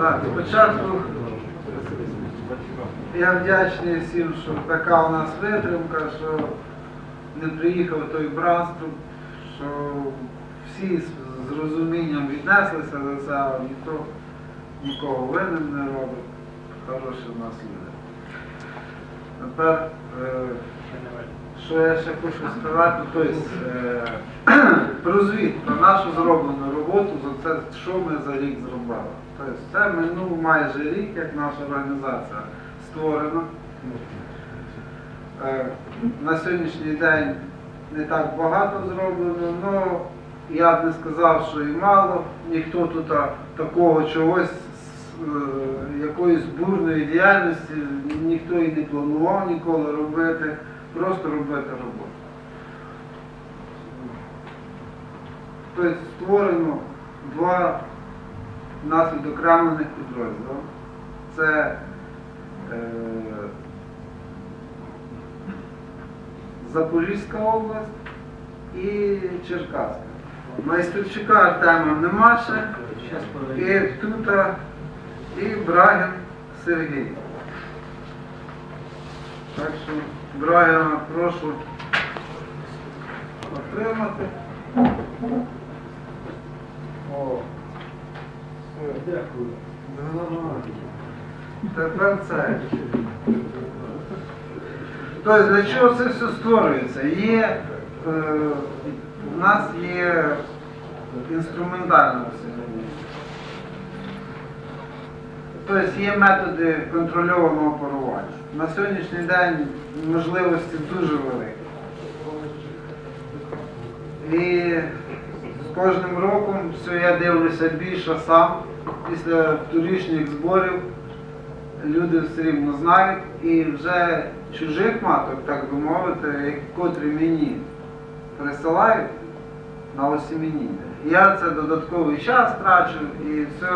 Так, спочатку я вдячний всім, що така у нас витримка, що не приїхав той Бранструп, що всі з- розумінням віднеслися до цього, ніхто нікого винен не робить. Хороші в нас люди. Тепер, е, що я ще хочу сказати, тобто, про звіт, про нашу зроблену роботу, за це, що ми за рік зробили. Тобто, це минув майже рік, як наша організація створена. Е, На сьогоднішній день не так багато зроблено, але я б не сказав, що і мало. Ніхто тут такого чогось, е, якоїсь бурної діяльності ніхто і не планував ніколи робити, просто робити роботу. Тобто створено два нас відокремлених підрозділи. Це е, Запорізька область і Черкаська. Майстерчука Артема нема ще, і тут і Брагін Сергій. Так що Брагіна прошу отримати. О. Дякую. Тепер це. Тобто для чого це все створюється? Є, е, у нас є інструментальне все. Тобто є методи контрольованого парування. На сьогоднішній день можливості дуже великі. І з кожним роком все я дивлюся більше сам. Після торішніх зборів люди все рівно знають і вже чужих маток, так би мовити, котрі мені присилають на осімініння. Я це додатковий час трачу і все,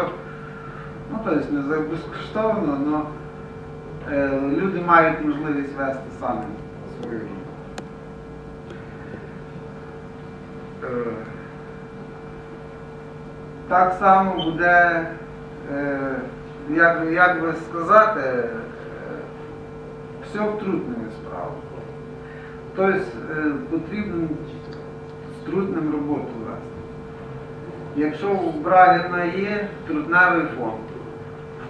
ну тобто не за безкоштовно, але люди мають можливість вести самі свою. Е, Так само буде, е, як, як би сказати, е, все втрутнені справи. Тобто е, потрібно з трутнем роботу вести. Якщо у Брагіна є трутневий фонд,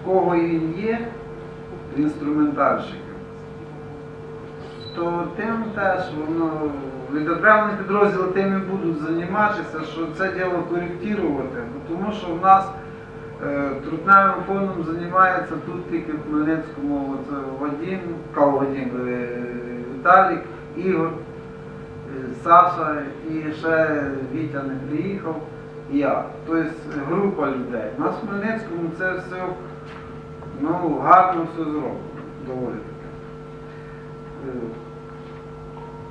в кого він є, інструментальщиків, то тим теж воно відокремлені підрозділи тим і будуть займатися, що це діло коректувати, тому що в нас е, трутневим фондом займається тут тільки в Хмельницькому от, е, Вадим, Кал Вадим, е, Віталік, Ігор, е, Саша і ще Вітя не приїхав, я. Тобто група людей. В Хмельницькому це все ну, гарно все зроблено, доволі таки.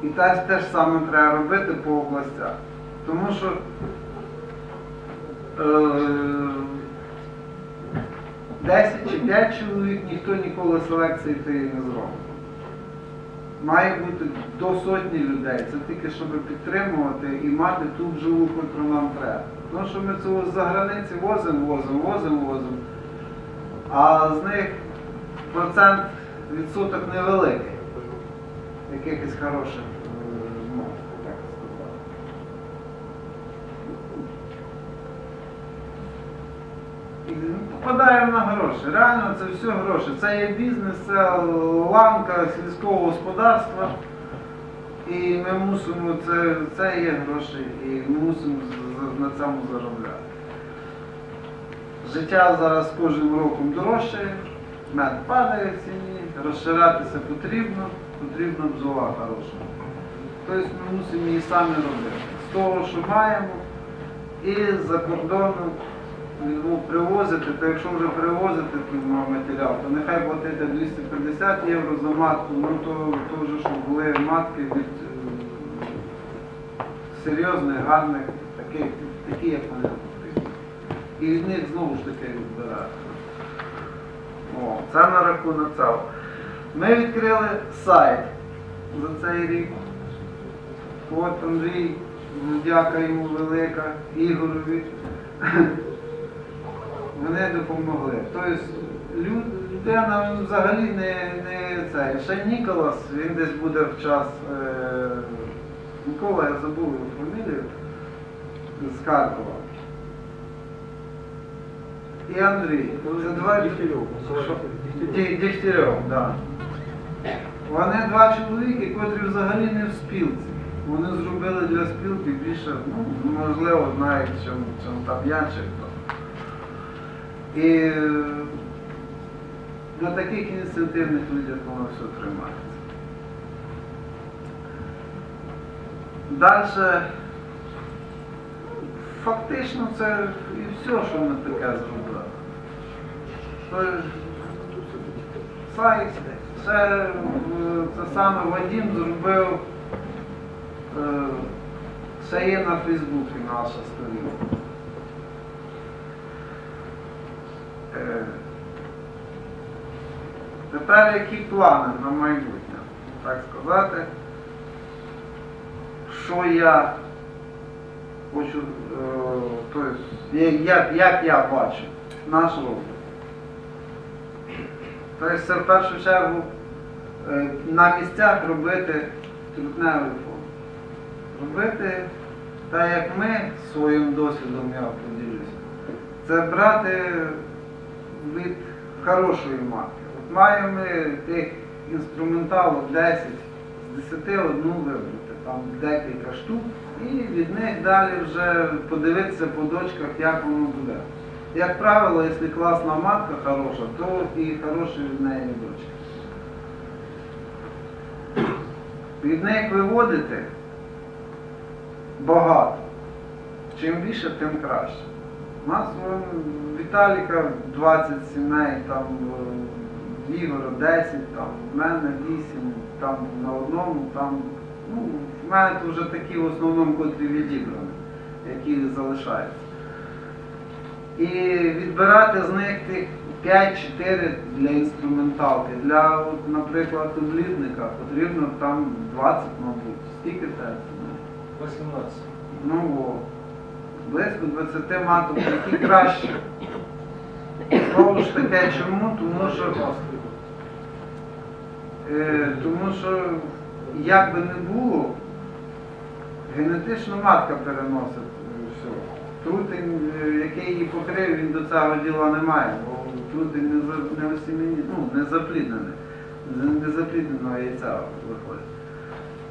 І те, ж саме треба робити по областях. Тому що е, 10 чи 5 чоловік ніхто ніколи селекції тієї не зробить. Має бути до сотні людей. Це тільки щоб підтримувати і мати ту бджолу, яку нам треба. Тому що ми цього з-за границі возимо, возимо, возимо, возимо. А з них процент відсоток невеликий якихось хороших е, мов, так сказати. І ну, попадаємо на гроші. Реально це все гроші. Це є бізнес, це ланка сільського господарства. І ми мусимо, це, це є гроші, і ми мусимо на цьому заробляти. Життя зараз кожним роком дорожчає, мед падає в ціні, розширятися потрібно, потрібна бджола хороша. Тобто ми мусимо її самі робити. З того, що маємо, і з-за кордону ну, привозити, то якщо вже привозити матеріал, то нехай платити 250 євро за матку, ну то, то вже щоб були матки від е, серйозних, гарних, таких, такі, як вони. І від них знову ж таки відбирати. О, це на рахунок цього. Ми відкрили сайт за цей рік. От Андрій, дяка йому велика, Ігорові. Вони допомогли. Тобто людина взагалі не, не це. Ще Ніколас, він десь буде в час. Е, Микола, я забув його фамілію з Харкова. І Андрій. Це два Дегтярев. Що? Ді- Дегтярев, да. Вони два чоловіки, котрі взагалі не в спілці. Вони зробили для спілки більше, ну, можливо, знають, чим, чим там хто. І е, на таких ініціативних людях воно все тримається. Далі, фактично, це і все, що ми таке зробили. Сайт, це, е, це саме Вадим зробив, е, це є на Фейсбуці наша сторінка. Е, Тепер які плани на майбутнє, так сказати, що я хочу, е, тобто, як, як я бачу наш розвиток. Тобто це в першу чергу е, на місцях робити трутневий фонд. Робити так, як ми своїм досвідом я поділюся. Це брати від хорошої марки. От маємо ми тих інструменталів 10, з 10 одну вибрати, там декілька штук, і від них далі вже подивитися по дочках, як воно буде. Як правило, якщо класна матка хороша, то і хороші від неї дочки. Від них виводити багато. Чим більше, тим краще. У нас Віталіка 20 сімей, там Ігора 10, там в мене 8, там на одному, там, ну, в мене то вже такі в основному котрі відібрані, які залишаються. І відбирати з них тих 5-4 для інструменталки. Для, от, наприклад, облідника потрібно там 20, мабуть. Скільки це? 18. Ну о, близько 20 маток, які краще. Знову ж таке, чому? Тому що, е, тому що як би не було, генетично матка переносить е, все. Трутень, е, який її покрив, він до цього діла не має, бо трутень не, за, не, осімені- ну, не запліднений, з незаплідненого яйця виходить.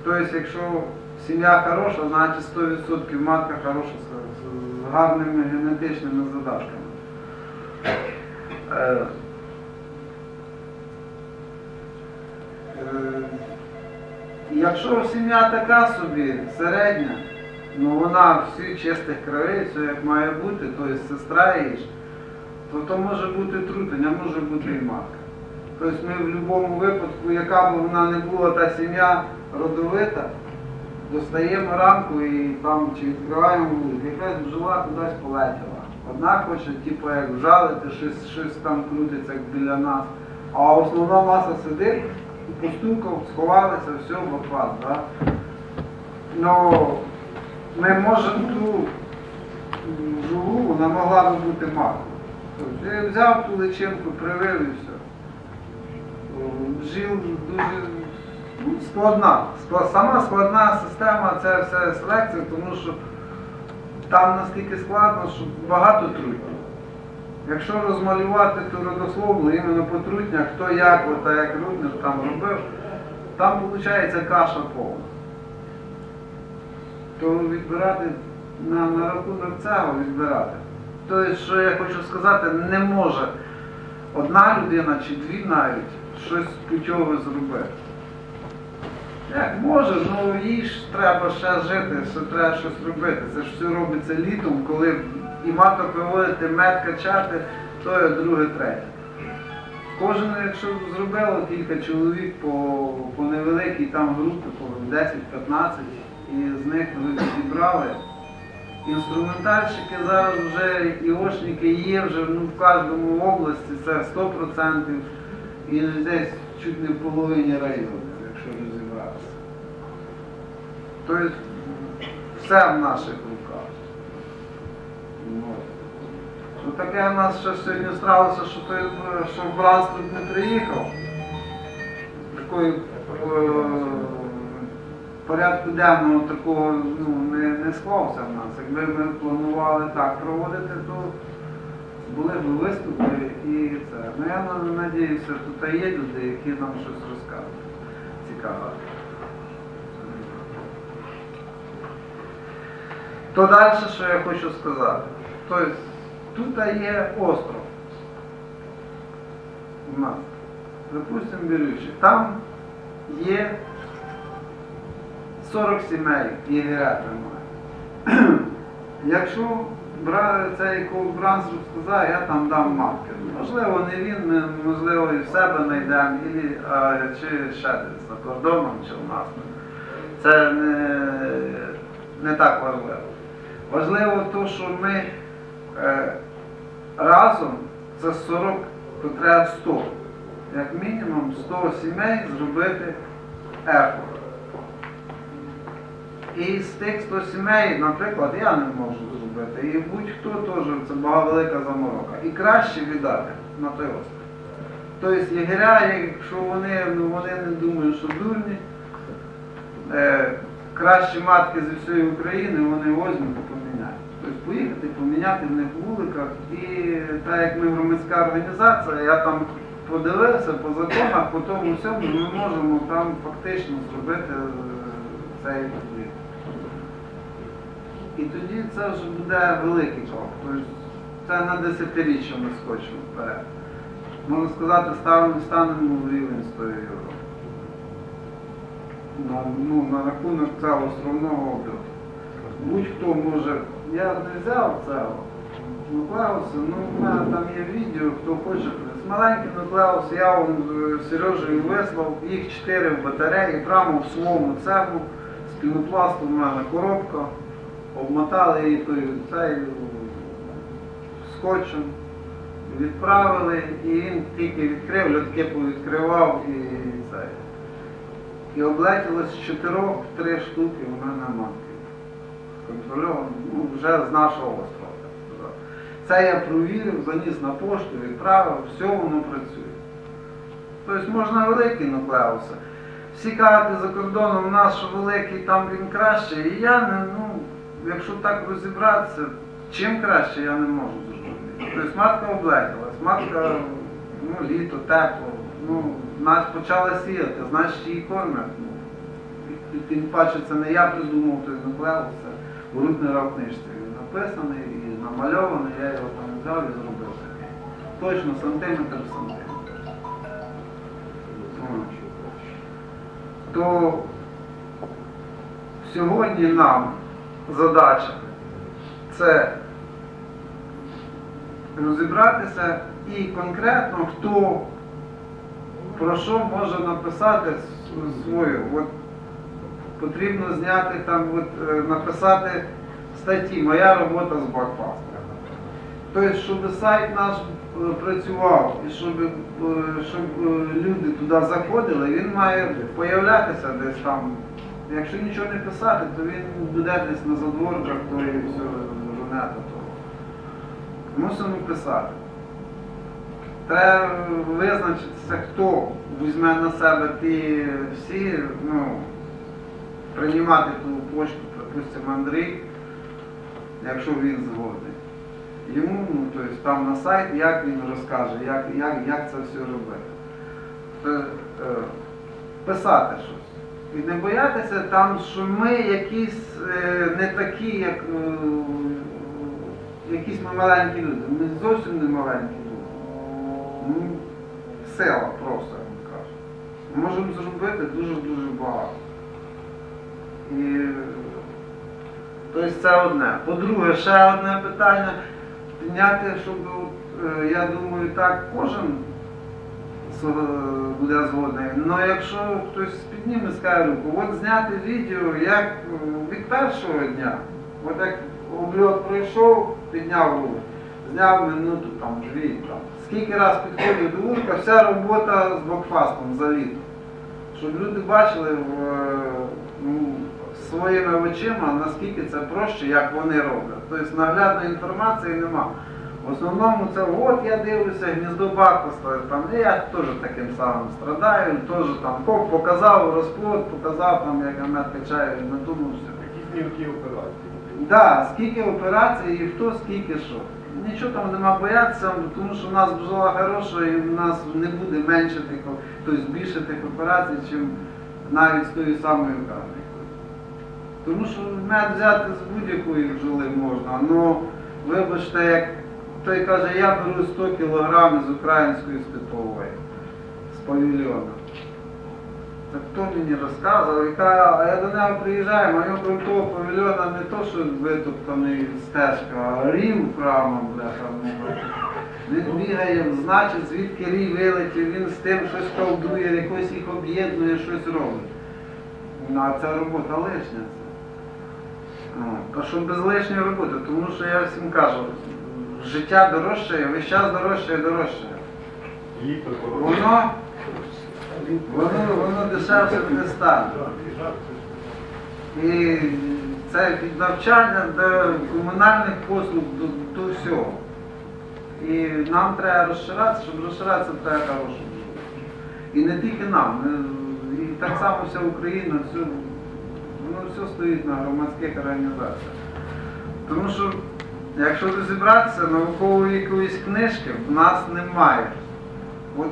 Тобто, якщо сім'я хороша, значить 100% матка хороша з, гарними генетичними задатками. Е, е, Якщо сім'я така собі, середня, ну вона всі чистих кровей, все як має бути, то є сестра її то то може бути трутень, а може бути і матка. Тобто ми в будь-якому випадку, яка б вона не була та сім'я родовита, достаємо рамку і там чи відкриваємо якась бджола кудись полетіла. Одна хоче, типу, як вжалити, щось, щось там крутиться біля нас, а основна маса сидить, постукав, сховалися, все, обхват. Да? Ну, ми можемо ту живу, вона могла би бути маткою. Тобто я взяв ту личинку, привив і все. Жил дуже складна. Сама складна система це все селекція, тому що там наскільки складно, що багато трутнів. Якщо розмалювати ту родословну іменно по трутнях, хто як, ота як Руднер там робив, там виходить каша повна. То відбирати на, на рахунок цього відбирати. Тобто, що я хочу сказати, не може одна людина чи дві навіть щось путьове зробити. Як може, ну їй ж треба ще жити, ще треба щось робити. Це ж все робиться літом, коли і маток виводити, мед качати, то друге, третє. Кожен, якщо зробило кілька чоловік по, по невеликій там групі, по 10-15, і з них ви зібрали. Інструментальщики зараз вже іошники є вже ну, в кожному області, це 100%, і десь чуть не в половині району. Тобто все в наших руках. Ну, таке у нас ще сьогодні сталося, що той, що Бранс тут не приїхав. Такої е, порядку денного такого ну, не, не склався в нас. Якби ми планували так проводити, то були б виступи і це. Ну я надіюся, тут є люди, які нам щось розкажуть. Цікаво. То далі, що я хочу сказати. Тобто, тут є остров. У нас. Допустимо, берючи. Там є 40 сімей єгеря тримає. Якщо бра- цей Брансрук сказав, я там дам матки. Можливо, не він, ми, можливо, і в себе знайдемо, чи ще десь за кордоном, чи в нас. Це не, не так важливо. Важливо те, що ми е, разом це 40, то треба 100. Як мінімум 100 сімей зробити ехо. І з тих 100 сімей, наприклад, я не можу зробити. І будь-хто теж це була велика заморока. І краще віддати на той острів. Тобто єгеря, якщо вони, ну, вони не думають, що дурні, е, кращі матки зі всієї України вони візьмуть і поміняють. Тобто поїхати, поміняти в них вуликах. І так як ми громадська організація, я там подивився по законах, по тому всьому ми можемо там фактично зробити е, цей відповідь. І тоді це вже буде великий крок. Тобто це на десятиріччя ми скочимо вперед. Можна сказати, станемо в рівень з тою Європи. На, ну, на рахунок цього островного обліку. Будь-хто може. Я не взяв цього нуклеуса, ну в мене там є відео, хто хоче. З маленький нуклеус я вон з Сережею вислав, їх чотири в батареї, прямо в своєму цеху, з пінопласту в мене коробка, обмотали її той цей скотчем, відправили, і він тільки відкрив, льотки повідкривав і цей. І облетіло з чотирьох три штуки в мене матки. Контрольовано, ну, вже з нашого острова. так сказати. Це я провірив, заніс на пошту, відправив, все воно працює. Тобто можна великі нуклеуси. Всі кажуть за кордоном у нас, великий, там він краще. І я не, ну, якщо так розібратися, чим краще я не можу зрозуміти. Тобто матка облетілась, матка, ну, літо, тепло, ну, нас почала сіяти, значить її кормять. Ну, і- тим паче це не я придумав той нуклеус, це у Рутнера книжці. Він написаний і намальований, я його там взяв і зробив такий. Точно сантиметр в сантиметр. То сьогодні нам задача це розібратися і конкретно хто про що може написати свою. От потрібно зняти там, от, е, написати статті Моя робота з блокпастом. Тобто, щоб сайт наш е, працював і щоб, е, щоб люди туди заходили, він має появлятися десь там. Якщо нічого не писати, то він буде десь на задворках тої всього рунета. того. Мусимо писати. Треба визначитися, хто візьме на себе ті всі, ну, приймати ту почту, припустимо, Андрій, якщо він згодний. Йому, ну, тобто, там на сайт, як він розкаже, як, як, як це все робити. Е, писати щось. І не боятися там, що ми якісь е, не такі, як е, якісь ми маленькі люди. Ми зовсім не маленькі Ну, сила просто, як ми кажемо. Ми можемо зробити дуже-дуже багато. І тобто це одне. По-друге, ще одне питання. Підняти, щоб, е, я думаю, так кожен буде згодний. Але якщо хтось підніме скаже руку, от зняти відео, як від першого дня, от як обльот пройшов, підняв руку, зняв минуту, там, дві, там. Скільки раз підходив до вулика, вся робота з блокфастом за літо. Щоб люди бачили в, е, ну, своїми очима, наскільки це проще, як вони роблять. Тобто наглядної інформації нема. В основному це от я дивлюся, гніздо Бакуста, там, і я теж таким самим страдаю, теж там коп показав розплод, показав там, як мед качає, надумався. Які знімки операції? Да, скільки операцій і хто скільки що. Нічого там нема боятися, тому що в нас бджола хороша і в нас не буде менше тих, тобто більше тих операцій, чим навіть з тою самою каплею. Тому що мед взяти з будь-якої бджоли можна. Ну, вибачте, як той каже, я беру 100 кг з української степової, з павільйона. Так хто мені розказував, яка, а я до нього приїжджаю, а його того павільйона не то, що витоптаний стежка, а рів прямо, бляха. муха. Він бігає, значить, звідки рій вилетів, він з тим щось колдує, якось їх об'єднує, щось робить. Ну, а ця робота лишня. А що без лишньої роботи? Тому що я всім кажу, життя дорожчає, весь час дорожчає, дорожчає. Воно, воно, воно дешевше не стане. І це від навчання до комунальних послуг, до, до всього. І нам треба розширатися, щоб розширатися, треба хорошу. І не тільки нам, і так само вся Україна, все, воно все стоїть на громадських організаціях. Тому що, якщо розібратися, наукової якоїсь книжки в нас немає. От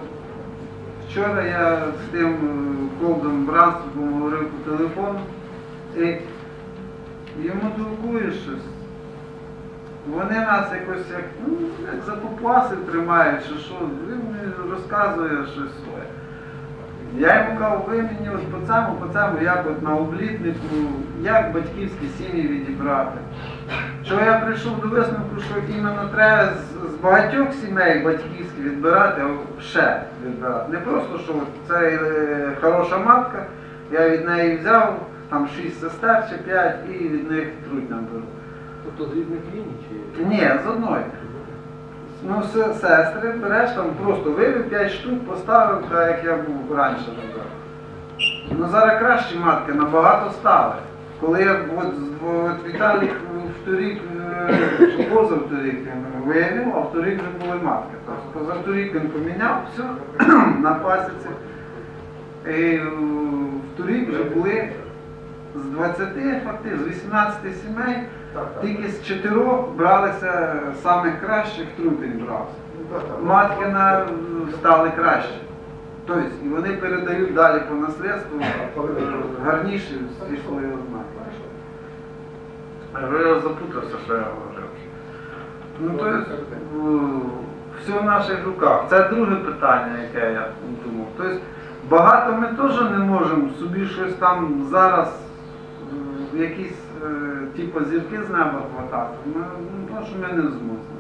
вчора я з тим е, Колдом Бранстровим говорив по телефону, і йому толкує щось. Вони нас якось як, ну, як за попаси тримають, чи що, він мені розказує щось своє. Я йому кажу, ви мені от по цьому, по цьому, як от на облітнику, як батьківські сім'ї відібрати. Що я прийшов до висновку, що іменно треба з, з багатьох сімей батьківські відбирати, а ще відбирати. Не просто, що це е, хороша матка, я від неї взяв там шість сестер чи п'ять і від них трудь наберу. Тобто з різних ліній чи? Ні, з одної. Ну, се- сестри, береш там просто вивів 5 штук, поставив, так як я був раніше робив. Ну зараз кращі матки набагато стали. Коли я от, от Віталій вторік, е, позавторік він виявив, а вторік вже були матки. Тобто позавторік він поміняв все на пасіці. І е, вторік вже були з 20 фактично, з 18 сімей. Тільки з чотирьох бралися самих кращих трутень брався. Матки на, стали краще. Тобто, і вони передають далі по наслідству е, гарніші всі свої ознаки. Я запутався, що я говорив. Ну, тобто, е, все в наших руках. Це друге питання, яке я думав. Тобто, багато ми теж не можемо собі щось там зараз, е, якісь типу зірки з неба хватати. Ми, ну, тому що ми не зможемо.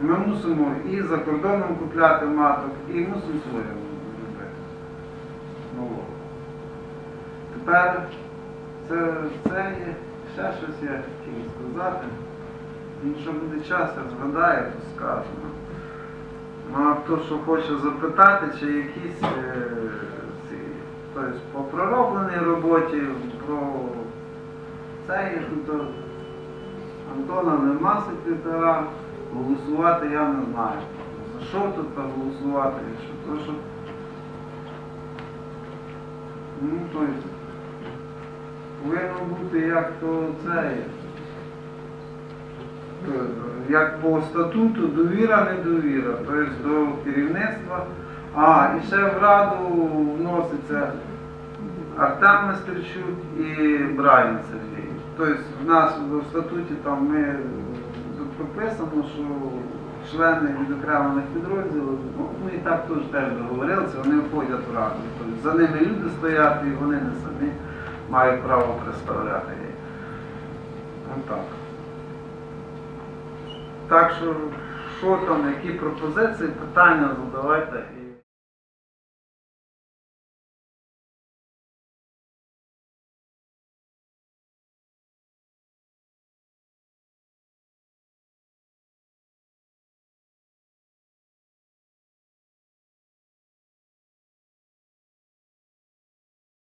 Ми мусимо і за кордоном купляти маток, і мусимо своє робити. Ну. Тепер це, це є, ще щось я хотів сказати. Ну, що буде час, я згадаю, то скажу. Ну, а хто що хоче запитати, чи якісь е, ці, тобто по проробленій роботі, про це то Антона нема секретаря, голосувати я не знаю. За що тут голосувати? Що, то, що... Ну, тобто, повинно бути як то це. є. Як по статуту довіра, недовіра, тобто до керівництва. А, і ще в раду вноситься Артем Мастерчук і Брайан Сергій. Тобто в нас в статуті там ми прописано, що члени відокремлених підрозділів, ну ми і так теж теж договорилися, вони входять в раду. Тобто за ними люди стоять і вони не самі мають право представляти її. Так. Так що, що там, які пропозиції, питання задавайте.